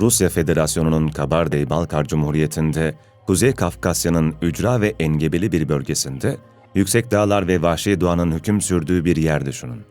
Rusya Federasyonu'nun Kabardey-Balkar Cumhuriyeti'nde, Kuzey Kafkasya'nın ücra ve engebeli bir bölgesinde, yüksek dağlar ve vahşi doğanın hüküm sürdüğü bir yer düşünün.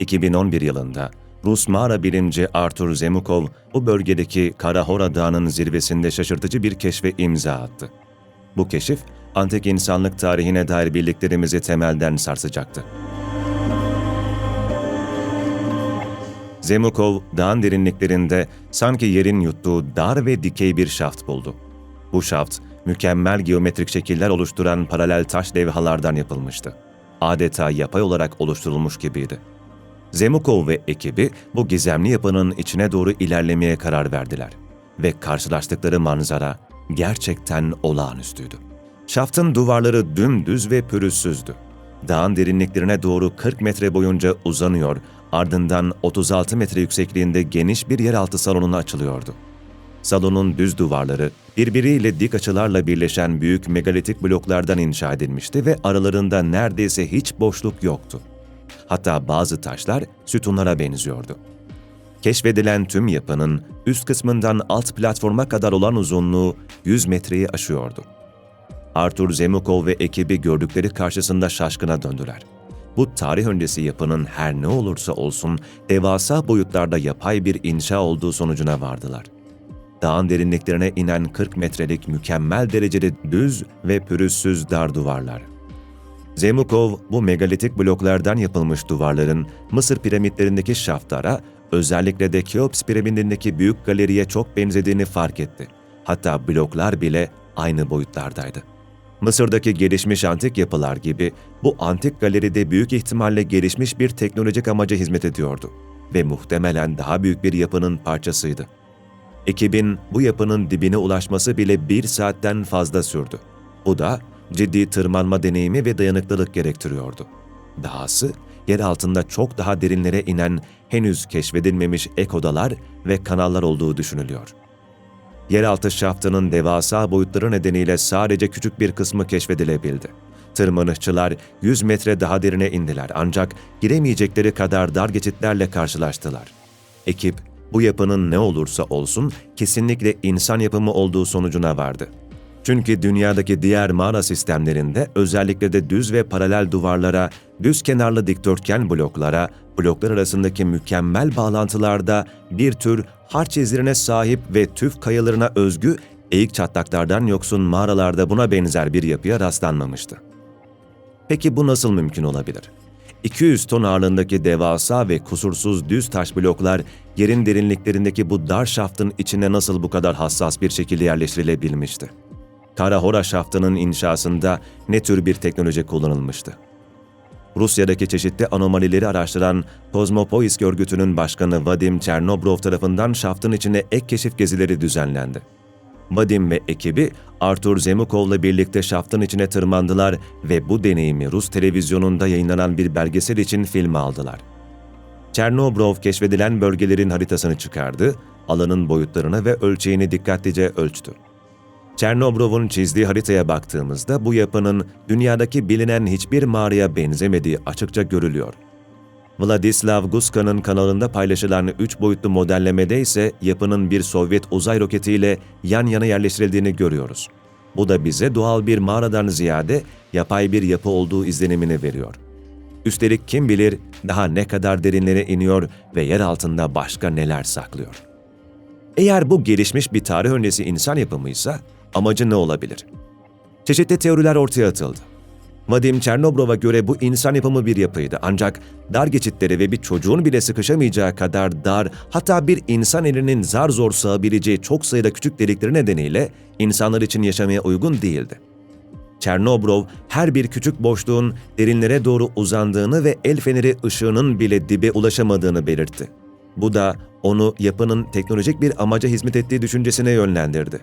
2011 yılında Rus mağara bilimci Artur Zemukov bu bölgedeki Karahora Dağı'nın zirvesinde şaşırtıcı bir keşfe imza attı. Bu keşif, antik insanlık tarihine dair bildiklerimizi temelden sarsacaktı. Zemukov, dağın derinliklerinde sanki yerin yuttuğu dar ve dikey bir şaft buldu. Bu şaft, mükemmel geometrik şekiller oluşturan paralel taş levhalardan yapılmıştı. Adeta yapay olarak oluşturulmuş gibiydi. Zemukov ve ekibi bu gizemli yapının içine doğru ilerlemeye karar verdiler. Ve karşılaştıkları manzara gerçekten olağanüstüydü. Şaftın duvarları dümdüz ve pürüzsüzdü. Dağın derinliklerine doğru 40 metre boyunca uzanıyor, ardından 36 metre yüksekliğinde geniş bir yeraltı salonuna açılıyordu. Salonun düz duvarları birbiriyle dik açılarla birleşen büyük megalitik bloklardan inşa edilmişti ve aralarında neredeyse hiç boşluk yoktu. Hatta bazı taşlar sütunlara benziyordu. Keşfedilen tüm yapının üst kısmından alt platforma kadar olan uzunluğu 100 metreyi aşıyordu. Arthur Zemukov ve ekibi gördükleri karşısında şaşkına döndüler. Bu tarih öncesi yapının her ne olursa olsun devasa boyutlarda yapay bir inşa olduğu sonucuna vardılar. Dağın derinliklerine inen 40 metrelik mükemmel derecede düz ve pürüzsüz dar duvarlar. Zemukov bu megalitik bloklardan yapılmış duvarların Mısır piramitlerindeki şaftlara, özellikle de Keops piramidindeki büyük galeriye çok benzediğini fark etti. Hatta bloklar bile aynı boyutlardaydı. Mısır'daki gelişmiş antik yapılar gibi bu antik galeride büyük ihtimalle gelişmiş bir teknolojik amaca hizmet ediyordu ve muhtemelen daha büyük bir yapının parçasıydı. Ekibin bu yapının dibine ulaşması bile bir saatten fazla sürdü. Bu da ciddi tırmanma deneyimi ve dayanıklılık gerektiriyordu. Dahası yer altında çok daha derinlere inen henüz keşfedilmemiş ek odalar ve kanallar olduğu düşünülüyor. Yeraltı şaftının devasa boyutları nedeniyle sadece küçük bir kısmı keşfedilebildi. Tırmanışçılar 100 metre daha derine indiler ancak giremeyecekleri kadar dar geçitlerle karşılaştılar. Ekip bu yapının ne olursa olsun kesinlikle insan yapımı olduğu sonucuna vardı. Çünkü dünyadaki diğer mağara sistemlerinde özellikle de düz ve paralel duvarlara, düz kenarlı dikdörtgen bloklara, bloklar arasındaki mükemmel bağlantılarda bir tür harç izlerine sahip ve tüf kayalarına özgü eğik çatlaklardan yoksun mağaralarda buna benzer bir yapıya rastlanmamıştı. Peki bu nasıl mümkün olabilir? 200 ton ağırlığındaki devasa ve kusursuz düz taş bloklar yerin derinliklerindeki bu dar şaftın içine nasıl bu kadar hassas bir şekilde yerleştirilebilmişti? Karahora şaftının inşasında ne tür bir teknoloji kullanılmıştı? Rusya'daki çeşitli anomalileri araştıran Kozmopoisk örgütünün başkanı Vadim Chernobrov tarafından şaftın içine ek keşif gezileri düzenlendi. Vadim ve ekibi Artur Zemukov'la birlikte şaftın içine tırmandılar ve bu deneyimi Rus televizyonunda yayınlanan bir belgesel için filme aldılar. Chernobrov keşfedilen bölgelerin haritasını çıkardı, alanın boyutlarını ve ölçeğini dikkatlice ölçtü. Chernobrov'un çizdiği haritaya baktığımızda bu yapının dünyadaki bilinen hiçbir mağaraya benzemediği açıkça görülüyor. Vladislav Guska'nın kanalında paylaşılan 3 boyutlu modellemede ise yapının bir Sovyet uzay roketiyle yan yana yerleştirildiğini görüyoruz. Bu da bize doğal bir mağaradan ziyade yapay bir yapı olduğu izlenimini veriyor. Üstelik kim bilir daha ne kadar derinlere iniyor ve yer altında başka neler saklıyor. Eğer bu gelişmiş bir tarih öncesi insan yapımıysa amacı ne olabilir? Çeşitli teoriler ortaya atıldı. Vadim Chernobrov'a göre bu insan yapımı bir yapıydı ancak dar geçitleri ve bir çocuğun bile sıkışamayacağı kadar dar hatta bir insan elinin zar zor sığabileceği çok sayıda küçük delikleri nedeniyle insanlar için yaşamaya uygun değildi. Chernobrov her bir küçük boşluğun derinlere doğru uzandığını ve el feneri ışığının bile dibe ulaşamadığını belirtti. Bu da onu yapının teknolojik bir amaca hizmet ettiği düşüncesine yönlendirdi.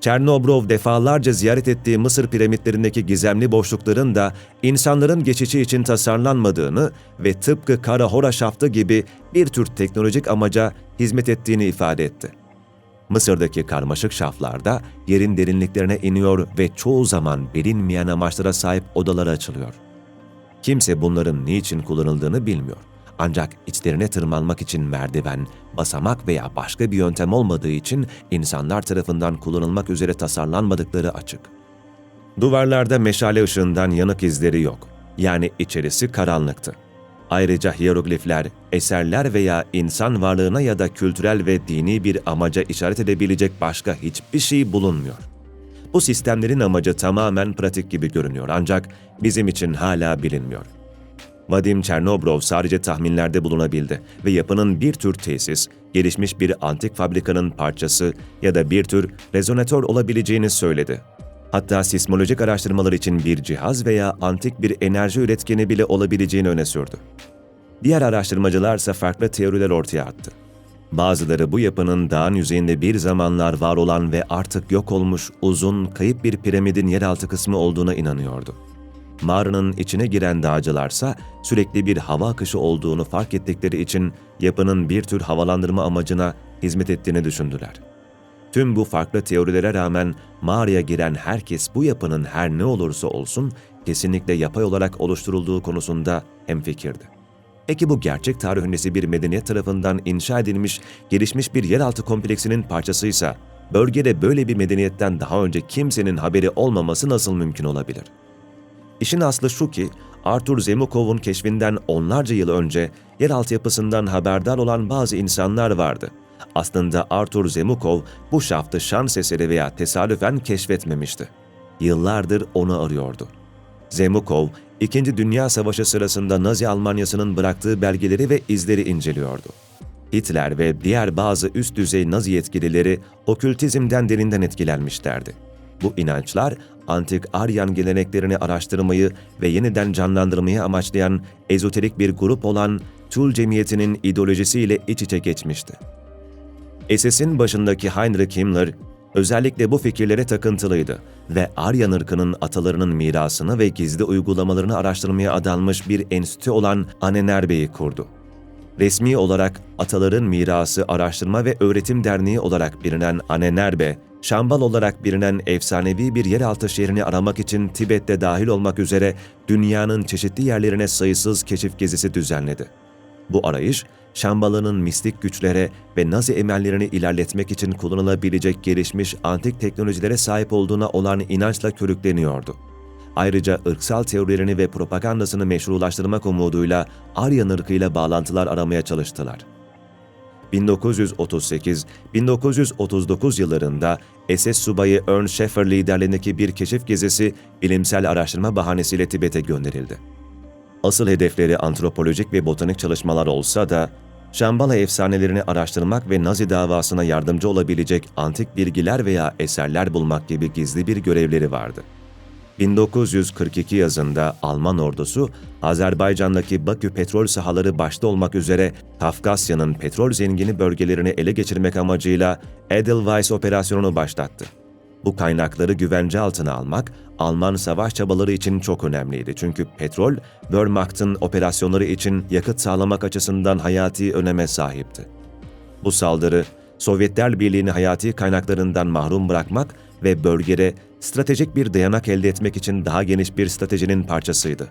Chernobrov defalarca ziyaret ettiği Mısır piramitlerindeki gizemli boşlukların da insanların geçişi için tasarlanmadığını ve tıpkı Karahora şaftı gibi bir tür teknolojik amaca hizmet ettiğini ifade etti. Mısır'daki karmaşık şaflarda yerin derinliklerine iniyor ve çoğu zaman bilinmeyen amaçlara sahip odalar açılıyor. Kimse bunların niçin kullanıldığını bilmiyor. Ancak içlerine tırmanmak için merdiven, basamak veya başka bir yöntem olmadığı için insanlar tarafından kullanılmak üzere tasarlanmadıkları açık. Duvarlarda meşale ışığından yanık izleri yok. Yani içerisi karanlıktı. Ayrıca hieroglifler, eserler veya insan varlığına ya da kültürel ve dini bir amaca işaret edebilecek başka hiçbir şey bulunmuyor. Bu sistemlerin amacı tamamen pratik gibi görünüyor ancak bizim için hala bilinmiyor. Vadim Chernobrov sadece tahminlerde bulunabildi ve yapının bir tür tesis, gelişmiş bir antik fabrikanın parçası ya da bir tür rezonatör olabileceğini söyledi. Hatta sismolojik araştırmalar için bir cihaz veya antik bir enerji üretkeni bile olabileceğini öne sürdü. Diğer araştırmacılar ise farklı teoriler ortaya attı. Bazıları bu yapının dağın yüzeyinde bir zamanlar var olan ve artık yok olmuş uzun, kayıp bir piramidin yeraltı kısmı olduğuna inanıyordu. Mağaranın içine giren dağcılarsa sürekli bir hava akışı olduğunu fark ettikleri için yapının bir tür havalandırma amacına hizmet ettiğini düşündüler. Tüm bu farklı teorilere rağmen mağaraya giren herkes bu yapının her ne olursa olsun kesinlikle yapay olarak oluşturulduğu konusunda hemfikirdi. Peki bu gerçek tarih öncesi bir medeniyet tarafından inşa edilmiş, gelişmiş bir yeraltı kompleksinin parçasıysa, bölgede böyle bir medeniyetten daha önce kimsenin haberi olmaması nasıl mümkün olabilir? İşin aslı şu ki, Arthur Zemukov'un keşfinden onlarca yıl önce yeraltı yapısından haberdar olan bazı insanlar vardı. Aslında Arthur Zemukov bu şaftı şans eseri veya tesadüfen keşfetmemişti. Yıllardır onu arıyordu. Zemukov, İkinci Dünya Savaşı sırasında Nazi Almanyası'nın bıraktığı belgeleri ve izleri inceliyordu. Hitler ve diğer bazı üst düzey Nazi yetkilileri okültizmden derinden etkilenmişlerdi. Bu inançlar, antik Aryan geleneklerini araştırmayı ve yeniden canlandırmayı amaçlayan ezoterik bir grup olan Tul Cemiyeti'nin ideolojisiyle iç içe geçmişti. SS'in başındaki Heinrich Himmler, özellikle bu fikirlere takıntılıydı ve Aryan ırkının atalarının mirasını ve gizli uygulamalarını araştırmaya adanmış bir enstitü olan Anenerbe'yi kurdu. Resmi olarak Ataların Mirası Araştırma ve Öğretim Derneği olarak bilinen Anenerbe, Şambal olarak bilinen efsanevi bir yeraltı şehrini aramak için Tibet'te dahil olmak üzere dünyanın çeşitli yerlerine sayısız keşif gezisi düzenledi. Bu arayış, Şambalı'nın mistik güçlere ve Nazi emellerini ilerletmek için kullanılabilecek gelişmiş antik teknolojilere sahip olduğuna olan inançla körükleniyordu. Ayrıca ırksal teorilerini ve propagandasını meşrulaştırmak umuduyla Aryan ırkıyla bağlantılar aramaya çalıştılar. 1938-1939 yıllarında SS subayı Ernst Schaeffer liderliğindeki bir keşif gezisi bilimsel araştırma bahanesiyle Tibet'e gönderildi. Asıl hedefleri antropolojik ve botanik çalışmalar olsa da, Şambala efsanelerini araştırmak ve Nazi davasına yardımcı olabilecek antik bilgiler veya eserler bulmak gibi gizli bir görevleri vardı. 1942 yazında Alman ordusu, Azerbaycan'daki Bakü petrol sahaları başta olmak üzere Kafkasya'nın petrol zengini bölgelerini ele geçirmek amacıyla Edelweiss operasyonunu başlattı. Bu kaynakları güvence altına almak, Alman savaş çabaları için çok önemliydi. Çünkü petrol, Wehrmacht'ın operasyonları için yakıt sağlamak açısından hayati öneme sahipti. Bu saldırı, Sovyetler Birliği'ni hayati kaynaklarından mahrum bırakmak ve bölgede stratejik bir dayanak elde etmek için daha geniş bir stratejinin parçasıydı.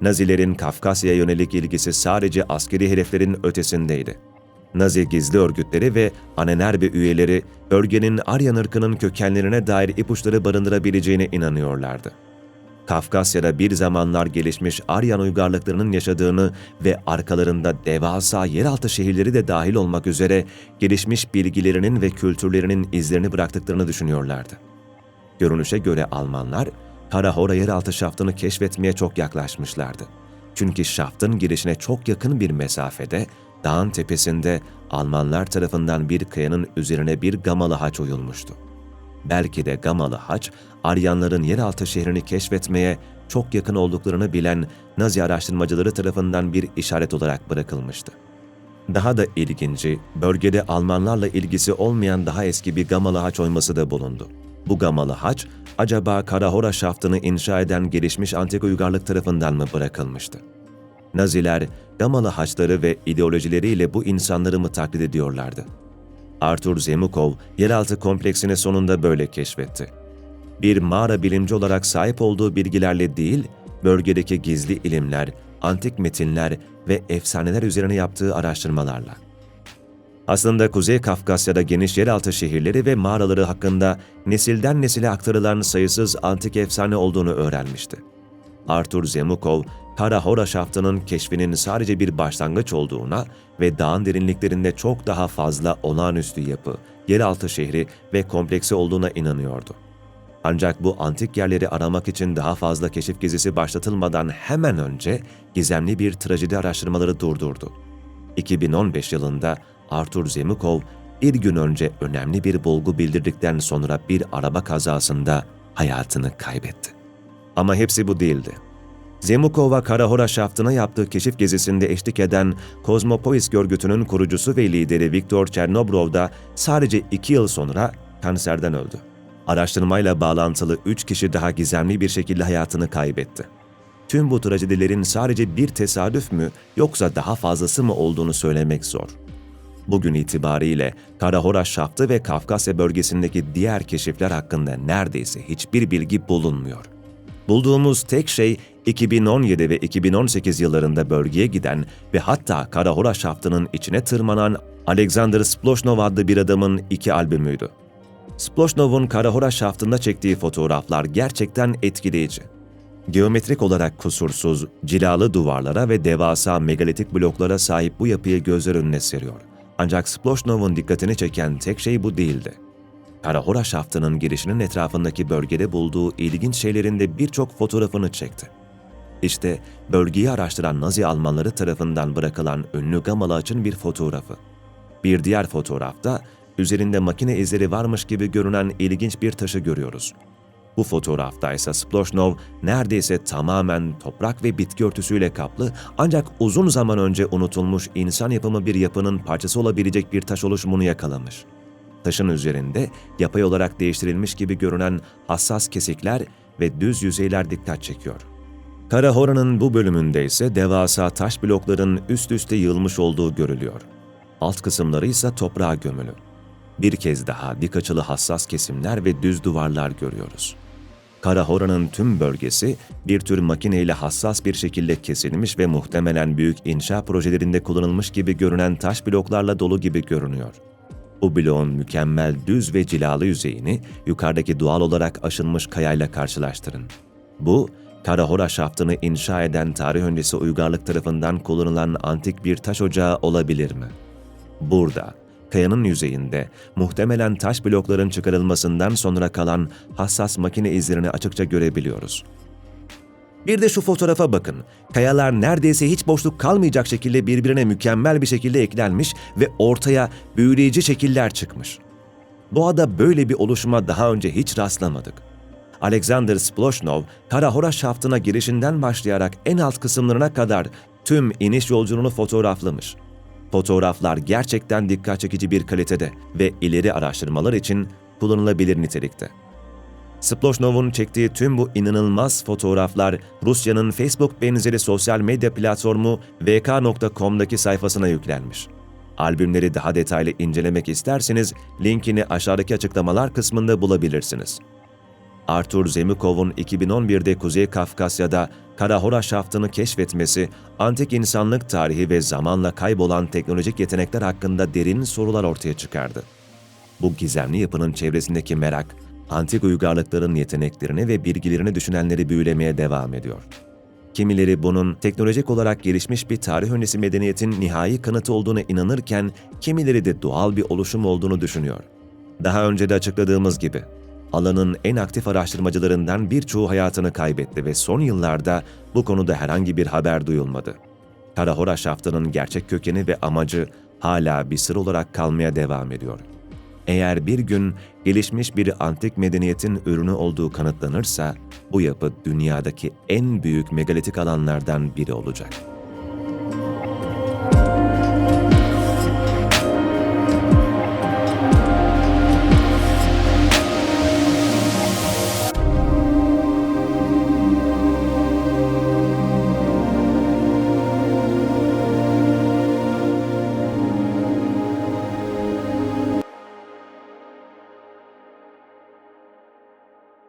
Nazilerin Kafkasya'ya yönelik ilgisi sadece askeri hedeflerin ötesindeydi. Nazi gizli örgütleri ve Anenerbe üyeleri bölgenin Aryan ırkının kökenlerine dair ipuçları barındırabileceğine inanıyorlardı. Kafkasya'da bir zamanlar gelişmiş Aryan uygarlıklarının yaşadığını ve arkalarında devasa yeraltı şehirleri de dahil olmak üzere gelişmiş bilgilerinin ve kültürlerinin izlerini bıraktıklarını düşünüyorlardı. Görünüşe göre Almanlar, Karahora yeraltı şaftını keşfetmeye çok yaklaşmışlardı. Çünkü şaftın girişine çok yakın bir mesafede dağın tepesinde Almanlar tarafından bir kayanın üzerine bir gamalı haç oyulmuştu. Belki de gamalı haç, Aryanların yeraltı şehrini keşfetmeye çok yakın olduklarını bilen Nazi araştırmacıları tarafından bir işaret olarak bırakılmıştı. Daha da ilginci, bölgede Almanlarla ilgisi olmayan daha eski bir gamalı haç oyması da bulundu. Bu gamalı haç, acaba Karahora şaftını inşa eden gelişmiş antik uygarlık tarafından mı bırakılmıştı? Naziler, Gamalı haçları ve ideolojileriyle bu insanları mı taklit ediyorlardı? Arthur Zemukov, yeraltı kompleksini sonunda böyle keşfetti. Bir mağara bilimci olarak sahip olduğu bilgilerle değil, bölgedeki gizli ilimler, antik metinler ve efsaneler üzerine yaptığı araştırmalarla. Aslında Kuzey Kafkasya'da geniş yeraltı şehirleri ve mağaraları hakkında nesilden nesile aktarılan sayısız antik efsane olduğunu öğrenmişti. Arthur Zemukov, Kara şaftının keşfinin sadece bir başlangıç olduğuna ve dağın derinliklerinde çok daha fazla olağanüstü yapı, yeraltı şehri ve kompleksi olduğuna inanıyordu. Ancak bu antik yerleri aramak için daha fazla keşif gezisi başlatılmadan hemen önce gizemli bir trajedi araştırmaları durdurdu. 2015 yılında Arthur Zemukov bir gün önce önemli bir bulgu bildirdikten sonra bir araba kazasında hayatını kaybetti. Ama hepsi bu değildi. Zemukova Karahora şaftına yaptığı keşif gezisinde eşlik eden Kozmopolis görgütünün kurucusu ve lideri Viktor Chernobrov da sadece iki yıl sonra kanserden öldü. Araştırmayla bağlantılı üç kişi daha gizemli bir şekilde hayatını kaybetti. Tüm bu trajedilerin sadece bir tesadüf mü yoksa daha fazlası mı olduğunu söylemek zor. Bugün itibariyle Karahora şaftı ve Kafkasya bölgesindeki diğer keşifler hakkında neredeyse hiçbir bilgi bulunmuyor. Bulduğumuz tek şey 2017 ve 2018 yıllarında bölgeye giden ve hatta Karahora şaftının içine tırmanan Alexander Sploshnov adlı bir adamın iki albümüydü. Sploshnov'un Karahora şaftında çektiği fotoğraflar gerçekten etkileyici. Geometrik olarak kusursuz, cilalı duvarlara ve devasa megalitik bloklara sahip bu yapıyı gözler önüne seriyor. Ancak Sploshnov'un dikkatini çeken tek şey bu değildi. Karahora şaftının girişinin etrafındaki bölgede bulduğu ilginç şeylerin de birçok fotoğrafını çekti. İşte bölgeyi araştıran Nazi Almanları tarafından bırakılan ünlü Gamalı Ağaç'ın bir fotoğrafı. Bir diğer fotoğrafta üzerinde makine izleri varmış gibi görünen ilginç bir taşı görüyoruz. Bu fotoğrafta ise Sploshnov neredeyse tamamen toprak ve bitki örtüsüyle kaplı ancak uzun zaman önce unutulmuş insan yapımı bir yapının parçası olabilecek bir taş oluşumunu yakalamış. Taşın üzerinde yapay olarak değiştirilmiş gibi görünen hassas kesikler ve düz yüzeyler dikkat çekiyor. Karahora'nın bu bölümünde ise devasa taş blokların üst üste yığılmış olduğu görülüyor. Alt kısımları ise toprağa gömülü. Bir kez daha dik açılı hassas kesimler ve düz duvarlar görüyoruz. Karahora'nın tüm bölgesi bir tür makineyle hassas bir şekilde kesilmiş ve muhtemelen büyük inşa projelerinde kullanılmış gibi görünen taş bloklarla dolu gibi görünüyor. Bu bloğun mükemmel düz ve cilalı yüzeyini yukarıdaki doğal olarak aşınmış kayayla karşılaştırın. Bu, Karahora şaftını inşa eden tarih öncesi uygarlık tarafından kullanılan antik bir taş ocağı olabilir mi? Burada, kayanın yüzeyinde muhtemelen taş blokların çıkarılmasından sonra kalan hassas makine izlerini açıkça görebiliyoruz. Bir de şu fotoğrafa bakın. Kayalar neredeyse hiç boşluk kalmayacak şekilde birbirine mükemmel bir şekilde eklenmiş ve ortaya büyüleyici şekiller çıkmış. Doğada böyle bir oluşuma daha önce hiç rastlamadık. Alexander Sploshnov, Karahora şaftına girişinden başlayarak en alt kısımlarına kadar tüm iniş yolculuğunu fotoğraflamış. Fotoğraflar gerçekten dikkat çekici bir kalitede ve ileri araştırmalar için kullanılabilir nitelikte. Sploshnov'un çektiği tüm bu inanılmaz fotoğraflar Rusya'nın Facebook benzeri sosyal medya platformu vk.com'daki sayfasına yüklenmiş. Albümleri daha detaylı incelemek isterseniz linkini aşağıdaki açıklamalar kısmında bulabilirsiniz. Arthur Zemikov'un 2011'de Kuzey Kafkasya'da Karahora şaftını keşfetmesi, antik insanlık tarihi ve zamanla kaybolan teknolojik yetenekler hakkında derin sorular ortaya çıkardı. Bu gizemli yapının çevresindeki merak, antik uygarlıkların yeteneklerini ve bilgilerini düşünenleri büyülemeye devam ediyor. Kimileri bunun teknolojik olarak gelişmiş bir tarih öncesi medeniyetin nihai kanıtı olduğuna inanırken, kimileri de doğal bir oluşum olduğunu düşünüyor. Daha önce de açıkladığımız gibi, alanın en aktif araştırmacılarından birçoğu hayatını kaybetti ve son yıllarda bu konuda herhangi bir haber duyulmadı. Karahora şaftının gerçek kökeni ve amacı hala bir sır olarak kalmaya devam ediyor. Eğer bir gün gelişmiş bir antik medeniyetin ürünü olduğu kanıtlanırsa, bu yapı dünyadaki en büyük megalitik alanlardan biri olacak.''